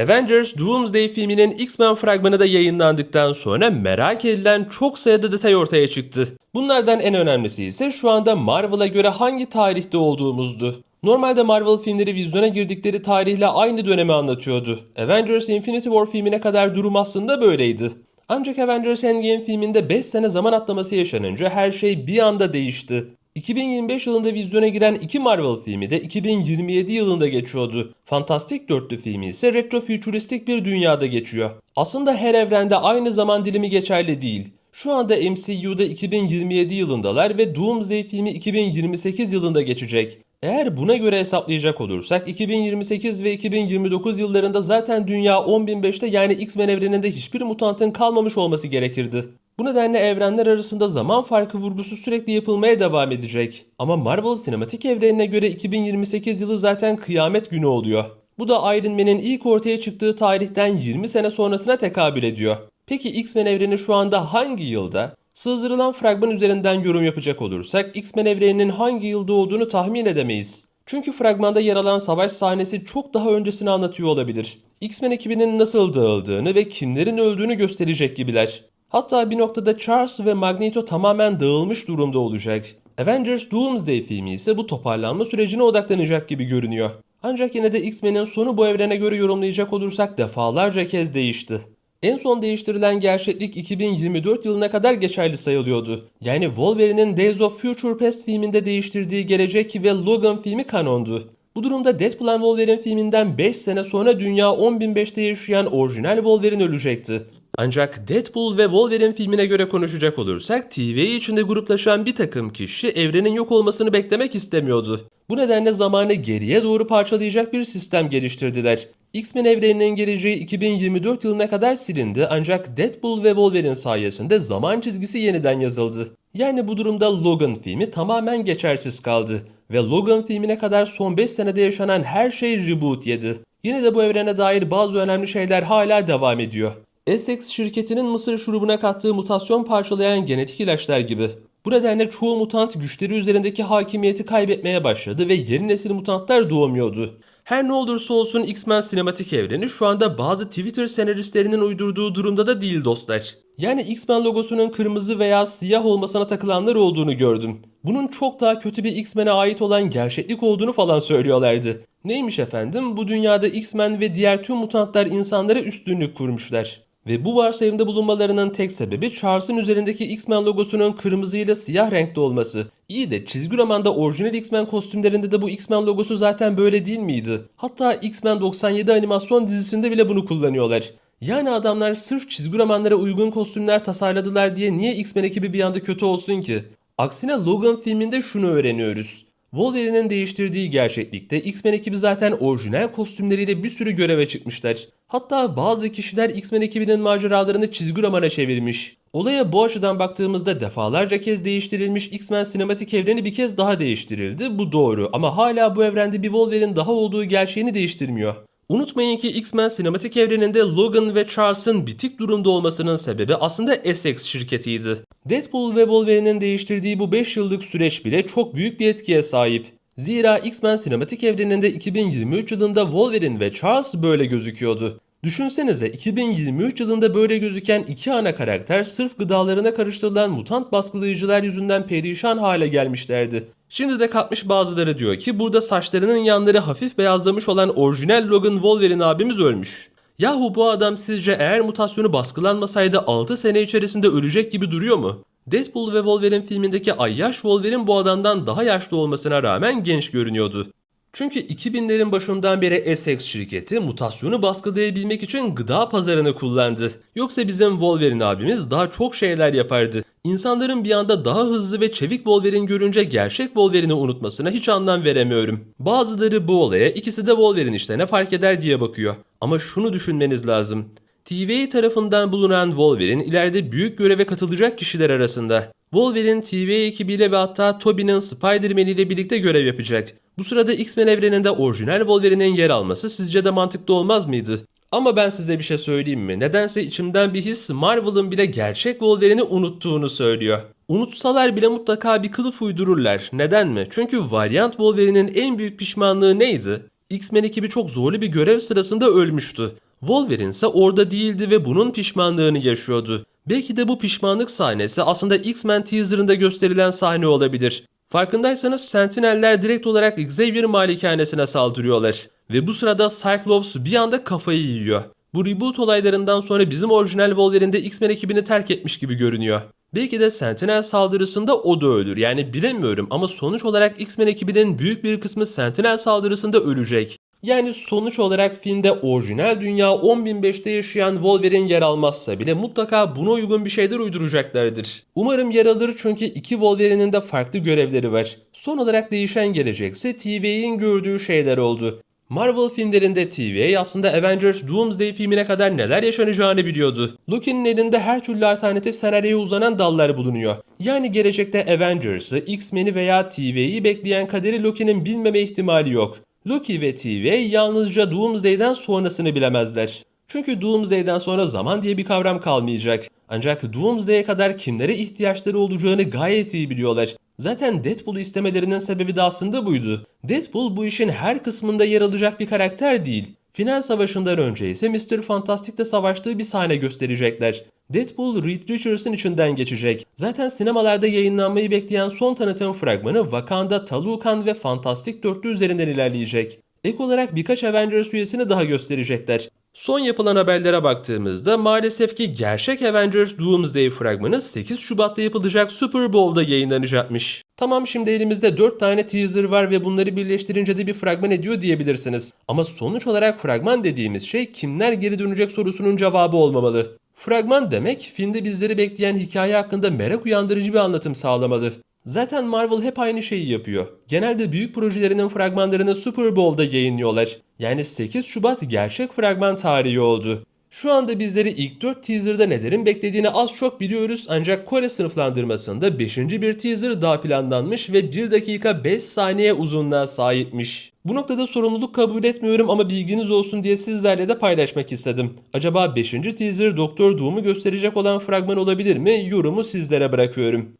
Avengers Doomsday filminin X-Men fragmanı da yayınlandıktan sonra merak edilen çok sayıda detay ortaya çıktı. Bunlardan en önemlisi ise şu anda Marvel'a göre hangi tarihte olduğumuzdu. Normalde Marvel filmleri vizyona girdikleri tarihle aynı dönemi anlatıyordu. Avengers Infinity War filmine kadar durum aslında böyleydi. Ancak Avengers Endgame filminde 5 sene zaman atlaması yaşanınca her şey bir anda değişti. 2025 yılında vizyona giren iki Marvel filmi de 2027 yılında geçiyordu. Fantastik Dörtlü filmi ise retrofütüristik bir dünyada geçiyor. Aslında her evrende aynı zaman dilimi geçerli değil. Şu anda MCU'da 2027 yılındalar ve Doomsday filmi 2028 yılında geçecek. Eğer buna göre hesaplayacak olursak 2028 ve 2029 yıllarında zaten dünya 10.005'te yani X-Men evreninde hiçbir mutantın kalmamış olması gerekirdi. Bu nedenle evrenler arasında zaman farkı vurgusu sürekli yapılmaya devam edecek. Ama Marvel sinematik evrenine göre 2028 yılı zaten kıyamet günü oluyor. Bu da Iron Man'in ilk ortaya çıktığı tarihten 20 sene sonrasına tekabül ediyor. Peki X-Men evreni şu anda hangi yılda? Sızdırılan fragman üzerinden yorum yapacak olursak X-Men evreninin hangi yılda olduğunu tahmin edemeyiz. Çünkü fragmanda yer alan savaş sahnesi çok daha öncesini anlatıyor olabilir. X-Men ekibinin nasıl dağıldığını ve kimlerin öldüğünü gösterecek gibiler. Hatta bir noktada Charles ve Magneto tamamen dağılmış durumda olacak. Avengers Doomsday filmi ise bu toparlanma sürecine odaklanacak gibi görünüyor. Ancak yine de X-Men'in sonu bu evrene göre yorumlayacak olursak defalarca kez değişti. En son değiştirilen gerçeklik 2024 yılına kadar geçerli sayılıyordu. Yani Wolverine'in Days of Future Past filminde değiştirdiği gelecek ve Logan filmi kanondu. Bu durumda Deadpool and Wolverine filminden 5 sene sonra dünya 10.005'te yaşayan orijinal Wolverine ölecekti. Ancak Deadpool ve Wolverine filmine göre konuşacak olursak TVA içinde gruplaşan bir takım kişi evrenin yok olmasını beklemek istemiyordu. Bu nedenle zamanı geriye doğru parçalayacak bir sistem geliştirdiler. X-Men evreninin geleceği 2024 yılına kadar silindi ancak Deadpool ve Wolverine sayesinde zaman çizgisi yeniden yazıldı. Yani bu durumda Logan filmi tamamen geçersiz kaldı ve Logan filmine kadar son 5 senede yaşanan her şey reboot yedi. Yine de bu evrene dair bazı önemli şeyler hala devam ediyor. Essex şirketinin mısır şurubuna kattığı mutasyon parçalayan genetik ilaçlar gibi. Bu nedenle çoğu mutant güçleri üzerindeki hakimiyeti kaybetmeye başladı ve yeni nesil mutantlar doğmuyordu. Her ne olursa olsun X-Men sinematik evreni şu anda bazı Twitter senaristlerinin uydurduğu durumda da değil dostlar. Yani X-Men logosunun kırmızı veya siyah olmasına takılanlar olduğunu gördüm. Bunun çok daha kötü bir X-Men'e ait olan gerçeklik olduğunu falan söylüyorlardı. Neymiş efendim? Bu dünyada X-Men ve diğer tüm mutantlar insanlara üstünlük kurmuşlar. Ve bu varsayımda bulunmalarının tek sebebi Charles'ın üzerindeki X-Men logosunun kırmızı ile siyah renkte olması. İyi de çizgi romanda orijinal X-Men kostümlerinde de bu X-Men logosu zaten böyle değil miydi? Hatta X-Men 97 animasyon dizisinde bile bunu kullanıyorlar. Yani adamlar sırf çizgi romanlara uygun kostümler tasarladılar diye niye X-Men ekibi bir anda kötü olsun ki? Aksine Logan filminde şunu öğreniyoruz. Wolverine'in değiştirdiği gerçeklikte X-Men ekibi zaten orijinal kostümleriyle bir sürü göreve çıkmışlar. Hatta bazı kişiler X-Men ekibinin maceralarını çizgi romana çevirmiş. Olaya bu açıdan baktığımızda defalarca kez değiştirilmiş X-Men sinematik evreni bir kez daha değiştirildi. Bu doğru ama hala bu evrende bir Wolverine daha olduğu gerçeğini değiştirmiyor. Unutmayın ki X-Men sinematik evreninde Logan ve Charles'ın bitik durumda olmasının sebebi aslında Essex şirketiydi. Deadpool ve Wolverine'in değiştirdiği bu 5 yıllık süreç bile çok büyük bir etkiye sahip. Zira X-Men sinematik evreninde 2023 yılında Wolverine ve Charles böyle gözüküyordu. Düşünsenize 2023 yılında böyle gözüken iki ana karakter sırf gıdalarına karıştırılan mutant baskılayıcılar yüzünden perişan hale gelmişlerdi. Şimdi de katmış bazıları diyor ki burada saçlarının yanları hafif beyazlamış olan orijinal Logan Wolverine abimiz ölmüş. Yahu bu adam sizce eğer mutasyonu baskılanmasaydı 6 sene içerisinde ölecek gibi duruyor mu? Deadpool ve Wolverine filmindeki ayyaş Wolverine bu adamdan daha yaşlı olmasına rağmen genç görünüyordu. Çünkü 2000'lerin başından beri Essex şirketi mutasyonu baskılayabilmek için gıda pazarını kullandı. Yoksa bizim Wolverine abimiz daha çok şeyler yapardı. İnsanların bir anda daha hızlı ve çevik Wolverine görünce gerçek Wolverine'i unutmasına hiç anlam veremiyorum. Bazıları bu olaya ikisi de Wolverine işte ne fark eder diye bakıyor. Ama şunu düşünmeniz lazım. TVA tarafından bulunan Wolverine ileride büyük göreve katılacak kişiler arasında. Wolverine TVA ekibiyle ve hatta Tobey'nin Spider-Man ile birlikte görev yapacak. Bu sırada X-Men evreninde orijinal Wolverine'in yer alması sizce de mantıklı olmaz mıydı? Ama ben size bir şey söyleyeyim mi? Nedense içimden bir his Marvel'ın bile gerçek Wolverine'i unuttuğunu söylüyor. Unutsalar bile mutlaka bir kılıf uydururlar. Neden mi? Çünkü Valiant Wolverine'in en büyük pişmanlığı neydi? X-Men ekibi çok zorlu bir görev sırasında ölmüştü. Wolverine ise orada değildi ve bunun pişmanlığını yaşıyordu. Belki de bu pişmanlık sahnesi aslında X-Men teaserında gösterilen sahne olabilir. Farkındaysanız Sentinel'ler direkt olarak Xavier malikanesine saldırıyorlar. Ve bu sırada Cyclops bir anda kafayı yiyor. Bu reboot olaylarından sonra bizim orijinal Wolverine'de X-Men ekibini terk etmiş gibi görünüyor. Belki de Sentinel saldırısında o da ölür. Yani bilemiyorum ama sonuç olarak X-Men ekibinin büyük bir kısmı Sentinel saldırısında ölecek. Yani sonuç olarak filmde orijinal dünya 10.005'te yaşayan Wolverine yer almazsa bile mutlaka buna uygun bir şeyler uyduracaklardır. Umarım yer alır çünkü iki Wolverine'in de farklı görevleri var. Son olarak değişen gelecekse TV'nin gördüğü şeyler oldu. Marvel filmlerinde TVA aslında Avengers Doomsday filmine kadar neler yaşanacağını biliyordu. Loki'nin elinde her türlü alternatif senaryoya uzanan dallar bulunuyor. Yani gelecekte Avengers'ı, X-Men'i veya TV'yi bekleyen kaderi Loki'nin bilmeme ihtimali yok. Loki ve TVA yalnızca Doomsday'den sonrasını bilemezler. Çünkü Doomsday'den sonra zaman diye bir kavram kalmayacak. Ancak Doomsday'e kadar kimlere ihtiyaçları olacağını gayet iyi biliyorlar. Zaten Deadpool'u istemelerinin sebebi de aslında buydu. Deadpool bu işin her kısmında yer alacak bir karakter değil. Final savaşından önce ise Mr. Fantastic'le savaştığı bir sahne gösterecekler. Deadpool Reed Richards'ın içinden geçecek. Zaten sinemalarda yayınlanmayı bekleyen son tanıtım fragmanı Wakanda, Talokan ve Fantastic dörtlü üzerinden ilerleyecek. Ek olarak birkaç Avengers üyesini daha gösterecekler. Son yapılan haberlere baktığımızda maalesef ki gerçek Avengers Doomsday fragmanı 8 Şubat'ta yapılacak Super Bowl'da yayınlanacakmış. Tamam şimdi elimizde 4 tane teaser var ve bunları birleştirince de bir fragman ediyor diyebilirsiniz. Ama sonuç olarak fragman dediğimiz şey kimler geri dönecek sorusunun cevabı olmamalı. Fragman demek filmde bizleri bekleyen hikaye hakkında merak uyandırıcı bir anlatım sağlamalı. Zaten Marvel hep aynı şeyi yapıyor. Genelde büyük projelerinin fragmanlarını Super Bowl'da yayınlıyorlar. Yani 8 Şubat gerçek fragman tarihi oldu. Şu anda bizleri ilk 4 teaser'da nelerin beklediğini az çok biliyoruz ancak Kore sınıflandırmasında 5. bir teaser daha planlanmış ve 1 dakika 5 saniye uzunluğa sahipmiş. Bu noktada sorumluluk kabul etmiyorum ama bilginiz olsun diye sizlerle de paylaşmak istedim. Acaba 5. teaser Doktor Doom'u gösterecek olan fragman olabilir mi? Yorumu sizlere bırakıyorum.